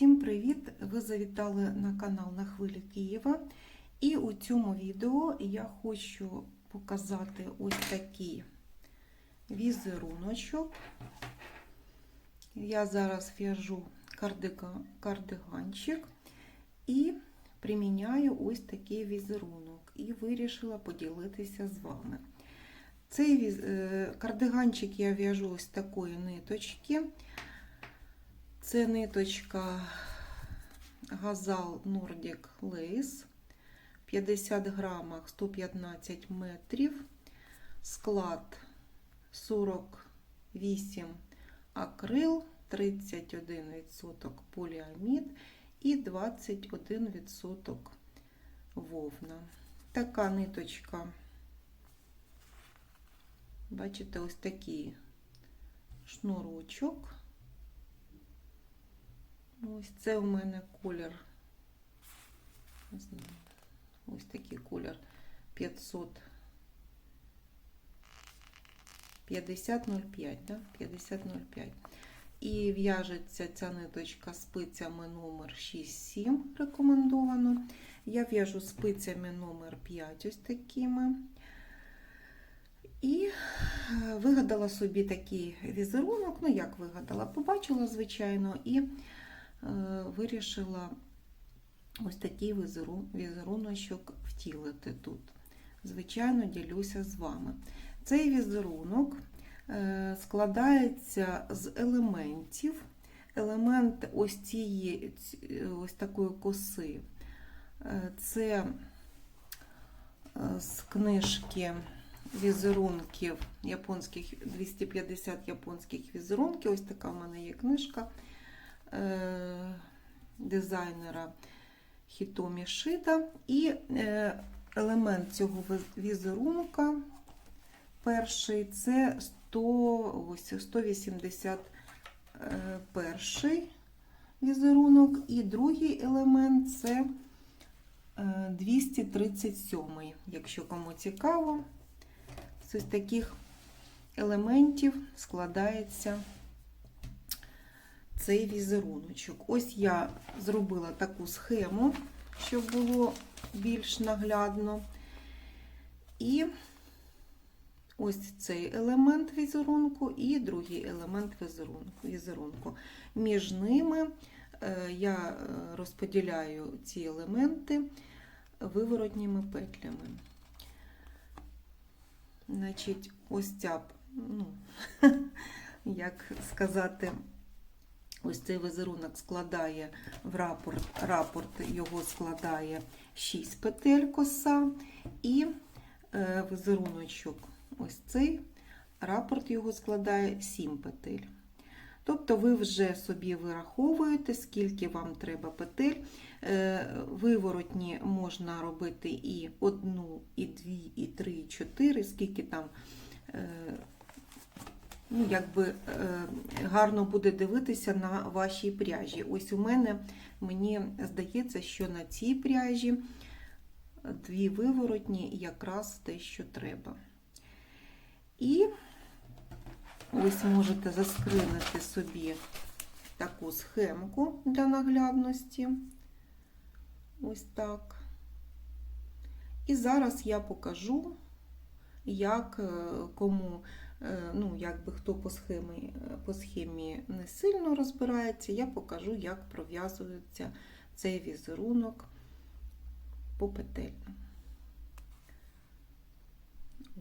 Всім привіт! Ви завітали на канал на хвилі Києва. І у цьому відео я хочу показати ось такий візеруночок. Я зараз в'яжу кардиганчик і приміняю ось такий візерунок. І вирішила поділитися з вами. Цей е, кардиганчик я в'яжу ось такої ниточки. Це ниточка Газал Nordic Lace. 50 грамах 115 метрів. Склад 48 акрил, 31% поліамід і 21% вовна. Така ниточка. Бачите, ось такий шнурочок. Ось це у мене колір. Не знаю. Ось такий колір 500. 50,05, да? 50,05. І в'яжеться ця ниточка спицями номер 6-7 рекомендовано. Я в'яжу спицями номер 5 ось такими. І е, вигадала собі такий візерунок. Ну, як вигадала, побачила, звичайно, і вирішила ось такий візеру, візеруночок втілити тут. Звичайно, ділюся з вами. Цей візерунок е, складається з елементів. Елемент ось цієї ось такої коси. Е, Це е, з книжки візерунків японських 250 японських візерунків. Ось така в мене є книжка е, дизайнера Хітомі Шита. І е, елемент цього візерунка перший це 100, ось 181 візерунок, і другий елемент це е, 237, якщо кому цікаво. З ось таких елементів складається цей візеруночок. Ось я зробила таку схему, щоб було більш наглядно. І ось цей елемент візерунку і другий елемент візерунку. Між ними е, я е, розподіляю ці елементи виворотніми петлями. Значить, ось ця, ну, як сказати, ось цей візерунок складає в рапорт, рапорт його складає 6 петель коса, і е, візеруночок ось цей рапорт його складає 7 петель. Тобто ви вже собі вираховуєте, скільки вам треба петель. Е, Виворотні можна робити і одну, і дві, і три, і чотири, скільки там е, ну, якби, е, гарно буде дивитися на вашій пряжі. Ось у мене, мені здається, що на цій пряжі дві виворотні якраз те, що треба. І ось можете заскринити собі таку схемку для наглядності. Ось так. І зараз я покажу, як е, кому, е, ну, якби хто по схемі, по схемі не сильно розбирається, я покажу, як пров'язується цей візерунок попетельно.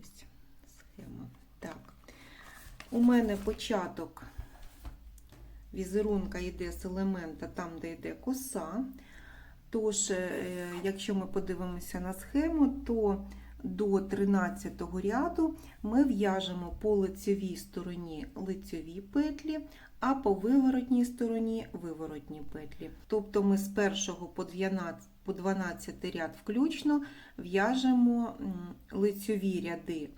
Ось схема. Так. У мене початок візерунка йде з елемента там, де йде коса. Тож, е, якщо ми подивимося на схему, то до 13 ряду ми в'яжемо по лицевій стороні лицеві петлі, а по виворотній стороні виворотні петлі. Тобто ми з 1 по 12, по 12 ряд включно в'яжемо м, лицеві ряди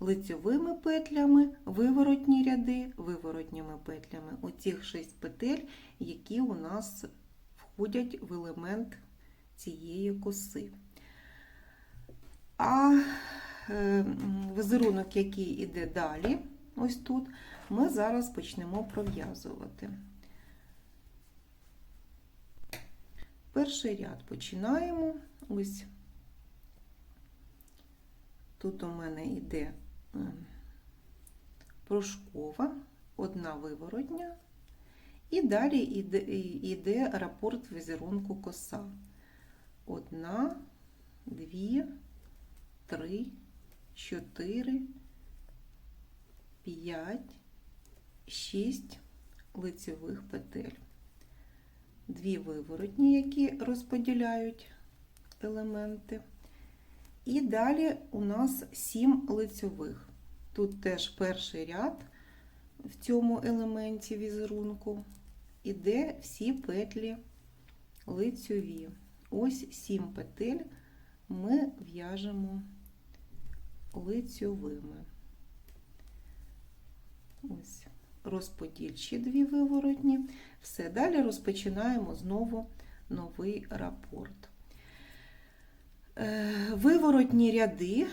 лицьовими петлями, виворотні ряди виворотніми петлями. Оцих 6 петель, які у нас входять в елемент цієї коси. А е, візерунок, який іде далі, ось тут, ми зараз почнемо пров'язувати. перший ряд починаємо. Ось тут у мене йде ем, пружкова, одна виворотня, і далі йде, йде рапорт візерунку коса. Одна, дві, три, чотири, п'ять, шість лицевих петель. Дві виворотні, які розподіляють елементи. І далі у нас сім лицьових. Тут теж перший ряд в цьому елементі візерунку іде всі петлі лицьові. Ось сім петель ми в'яжемо лицьовими. Ось розподільчі дві виворотні. Все, далі розпочинаємо знову новий рапорт. Е, Виворотні ряди,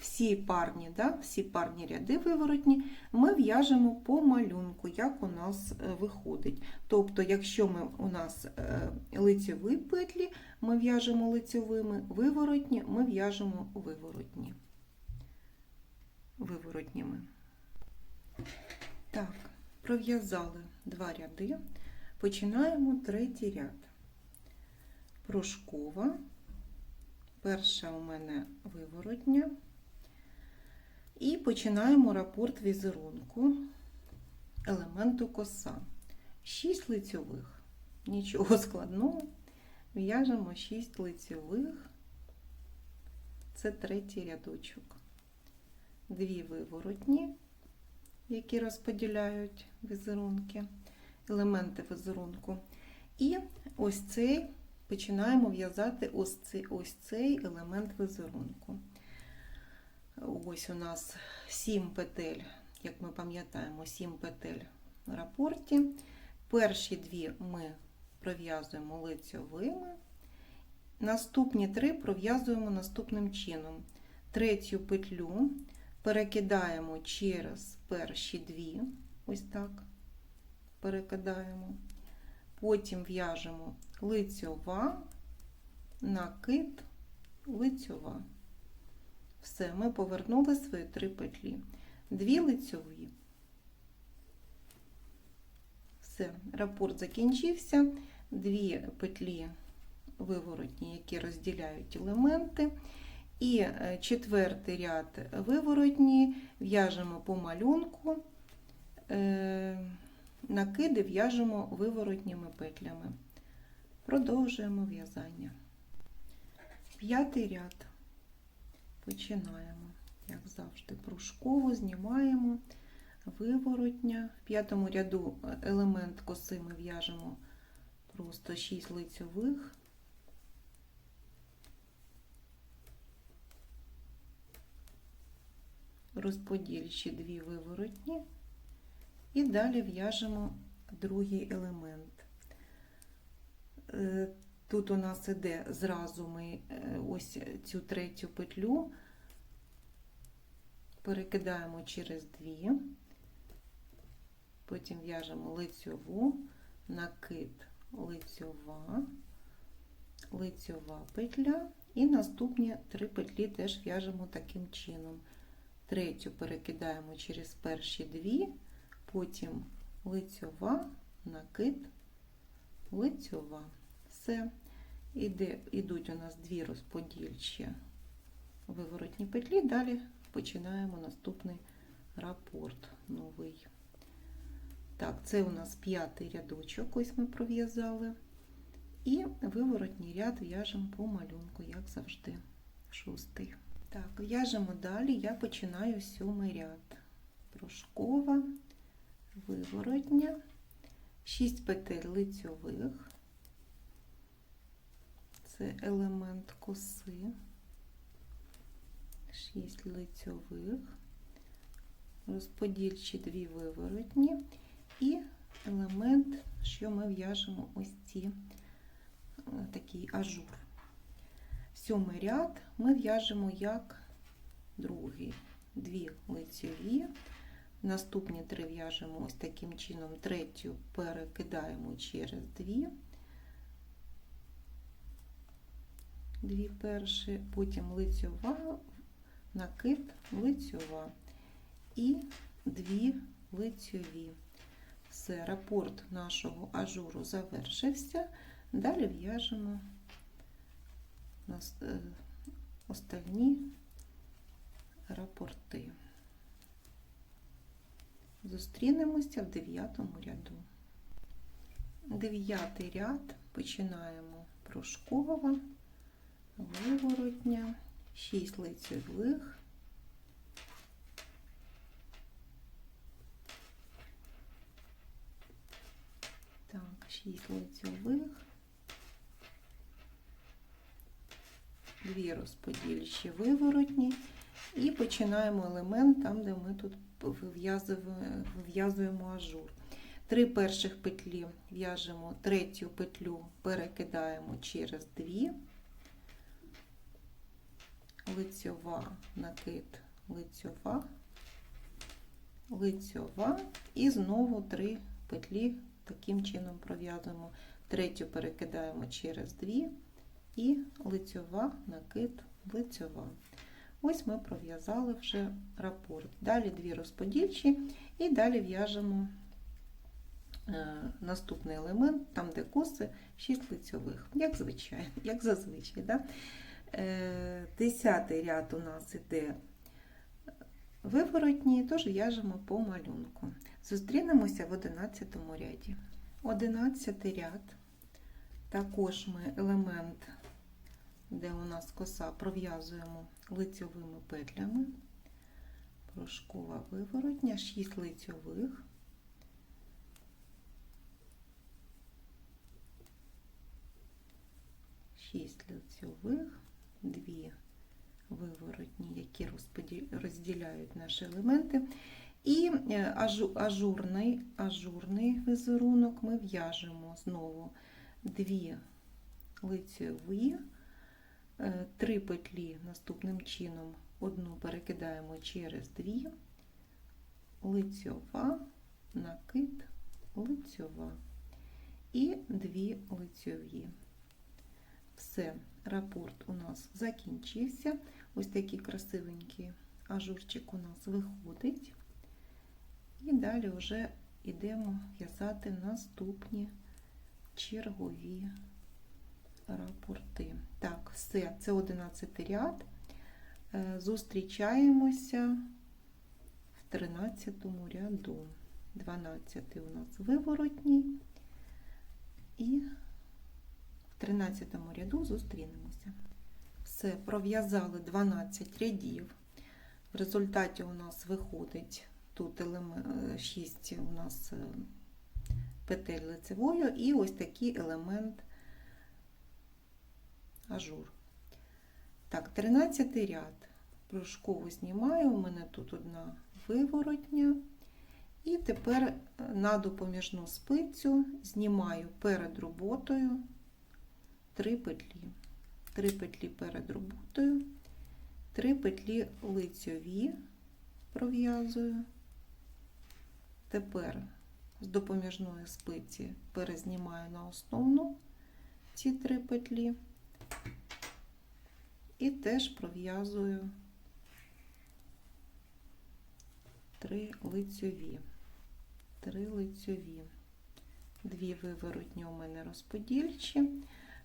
всі парні, да, всі парні ряди виворотні, ми в'яжемо по малюнку, як у нас е, виходить. Тобто, якщо ми, у нас е, лицьові петлі, ми в'яжемо лицьовими, виворотні, ми в'яжемо виворотні. Виворотніми. Так, пров'язали два ряди. Починаємо третій ряд. Пружкова. Перша у мене виворотня. І починаємо рапорт візерунку елементу коса. 6 лицьових. Нічого складного. В'яжемо 6 лицьових. Це третій рядочок. Дві виворотні, які розподіляють візерунки, елементи візерунку. І ось цей починаємо в'язати ось цей, ось цей елемент візерунку. Ось у нас 7 петель, як ми пам'ятаємо, 7 петель в рапорті. Перші дві ми пров'язуємо лицьовими. Наступні три пров'язуємо наступним чином. Третю петлю перекидаємо через перші дві, ось так, перекидаємо. Потім в'яжемо лицьова, накид, лицьова. Все, ми повернули свої три петлі. Дві лицьові. Все, рапорт закінчився. Дві петлі виворотні, які розділяють елементи. І е, четвертий ряд виворотні в'яжемо по малюнку, е, накиди в'яжемо виворотніми петлями. Продовжуємо в'язання. П'ятий ряд. Починаємо, як завжди, пружково знімаємо виворотня. В п'ятому ряду елемент коси ми в'яжемо просто 6 лицьових. Розподільчі дві виворотні. І далі в'яжемо другий елемент. Е, Тут у нас іде зразу ми е, ось цю третю петлю перекидаємо через дві, потім в'яжемо лицьову, накид лицьова, лицьова петля, і наступні три петлі теж в'яжемо таким чином. Третю перекидаємо через перші дві, потім лицьова, накид, лицьова. Все. Іде, Ідуть у нас дві розподільчі виворотні петлі, далі починаємо наступний рапорт новий. Так, це у нас п'ятий рядочок, ось ми пров'язали. І виворотній ряд в'яжемо по малюнку, як завжди, шостий. Так, в'яжемо далі, я починаю сьомий ряд. Пружкова, виворотня, 6 петель лицьових це елемент коси, 6 лицьових, розподільчі дві виворотні і елемент, що ми в'яжемо ось ці такий ажур. Сьомий ряд ми в'яжемо як другий, дві лицьові. Наступні три в'яжемо ось таким чином, третю перекидаємо через дві дві перші, потім лицьова, накид, лицьова і дві лицьові. Все, рапорт нашого ажуру завершився. Далі в'яжемо остальні рапорти. Зустрінемося в дев'ятому ряду. Дев'ятий ряд починаємо пружкова, виворотня, 6 лицьових, так, 6 лицьових, дві розподільчі виворотні. І починаємо елемент там, де ми тут вив'язуємо ажур. Три перших петлі в'яжемо третю петлю, перекидаємо через дві, лицьова, накид, лицьова, лицьова. І знову три петлі таким чином пров'язуємо. Третю перекидаємо через дві і лицьова, накид, лицьова. Ось ми пров'язали вже рапорт. Далі дві розподільчі і далі в'яжемо е, наступний елемент, там, де коси, 6 лицьових, як звичайно, як зазвичай. Да? Е, Десятий ряд у нас іде виворотній, тож в'яжемо по малюнку. Зустрінемося в 11 ряді. 11 ряд. Також ми елемент, де у нас коса, пров'язуємо лицьовими петлями. Пружкова виворотня, 6 лицьових. Шість лицьових, дві виворотні, які розділяють наші елементи. І е, ажурний, ажурний візерунок ми в'яжемо знову дві лицьові, три петлі наступним чином. Одну перекидаємо через дві, лицьова, накид, лицьова і дві лицьові. Все, рапорт у нас закінчився. Ось такий красивенький ажурчик у нас виходить. І далі вже йдемо в'язати наступні чергові рапорти. Так, все, це 11 ряд. Е, Зустрічаємося в 13 ряду. 12 у нас виворотній. І в 13 ряду зустрінемося. Все, пров'язали 12 рядів. В результаті у нас виходить тут 6 у нас е, петель лицевою і ось такий елемент ажур. Так, 13 ряд. Пружкову знімаю, у мене тут одна виворотня. І тепер на допоміжну спицю знімаю перед роботою 3 петлі. 3 петлі перед роботою, 3 петлі лицьові пров'язую. Тепер з допоміжної спиці перезнімаю на основну ці три петлі і теж пров'язую три лицьові, три лицьові, дві виворотні у мене розподільчі.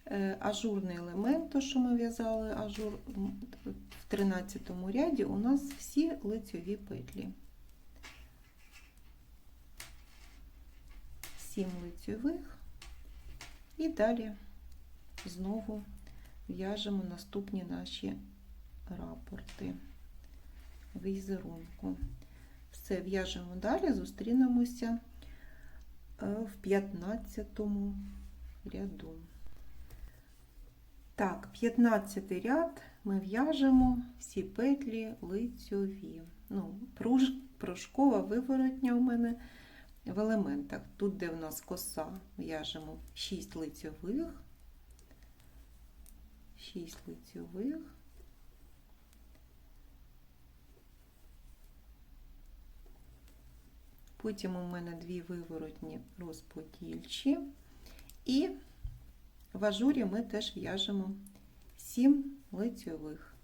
Е, Ажурний елемент, то що ми в'язали ажур в 13 ряді, у нас всі лицьові петлі. 7 лицьових і далі знову в'яжемо наступні наші рапорти візерунку. Все, в'яжемо далі, зустрінемося в 15 ряду. Так, 15 ряд ми в'яжемо всі петлі лицьові. Ну, пруж, пружкова виворотня у мене в елементах. Тут, де в нас коса, в'яжемо 6 лицьових, 6 лицьових. Потім у мене дві виворотні розподільчі. І в ажурі ми теж в'яжемо 7 лицьових.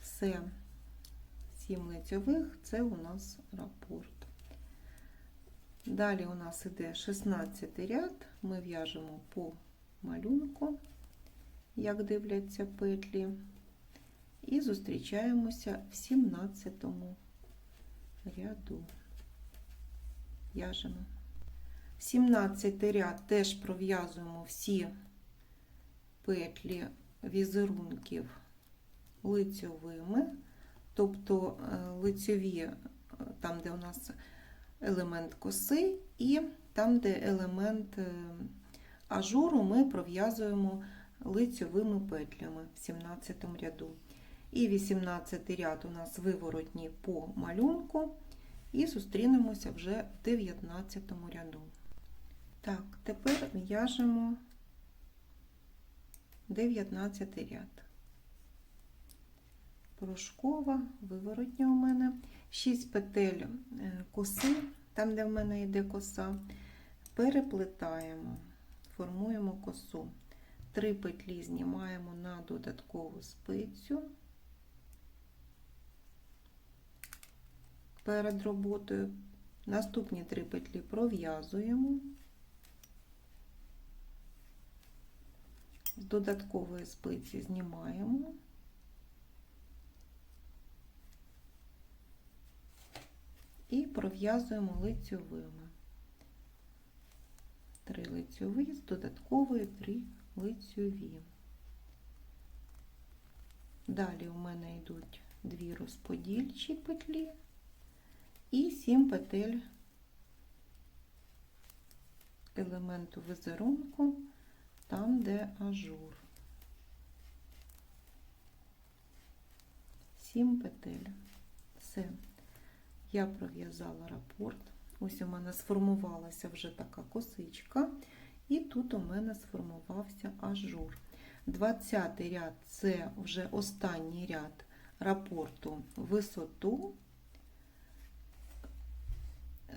Все. 7 лицьових це у нас рапорт. Далі у нас іде 16 ряд, ми в'яжемо по малюнку, як дивляться петлі, і зустрічаємося в 17 ряду. В'яжемо. 17 ряд теж пров'язуємо всі петлі візерунків лицьовими, тобто е, лицьові, е, там, де у нас елемент коси, і там, де елемент е, ажуру, ми пров'язуємо лицьовими петлями в 17 ряду. І 18 ряд у нас виворотні по малюнку, і зустрінемося вже в 19 ряду. Так, тепер в'яжемо 19 ряд. Порошкова, виворотня у мене, 6 петель е, коси, там, де в мене йде коса, переплетаємо, формуємо косу. Три петлі знімаємо на додаткову спицю перед роботою. Наступні три петлі пров'язуємо. З додаткової спиці знімаємо. І пров'язуємо лицьовими. Три лицьові, з додаткової три лицьові. Далі у мене йдуть дві розподільчі петлі і сім петель елементу візерунку, там, де ажур. Сім петель. Все. Я пров'язала рапорт. Ось у мене сформувалася вже така косичка, і тут у мене сформувався ажур. 20 ряд це вже останній ряд рапорту висоту.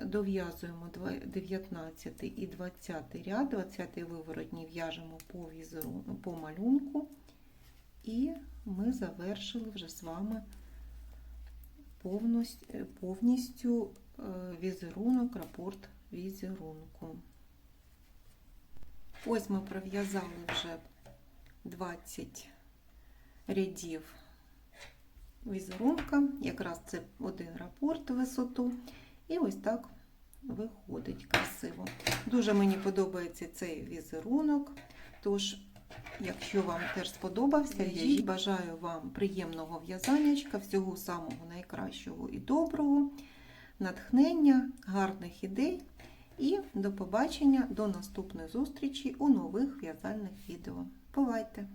Дов'язуємо 19 і 20 ряд, 20 виворотні в'яжемо по візеру, по малюнку, і ми завершили вже з вами повністю, повністю е, візерунок, рапорт візерунку. Ось ми пров'язали вже 20 рядів візерунка, якраз це один рапорт висоту. І ось так виходить красиво. Дуже мені подобається цей візерунок. Тож, якщо вам теж сподобався, в'яжіть. Бажаю вам приємного в'язаннячка, всього самого найкращого і доброго, натхнення, гарних ідей. І до побачення, до наступної зустрічі у нових в'язальних відео. Бувайте!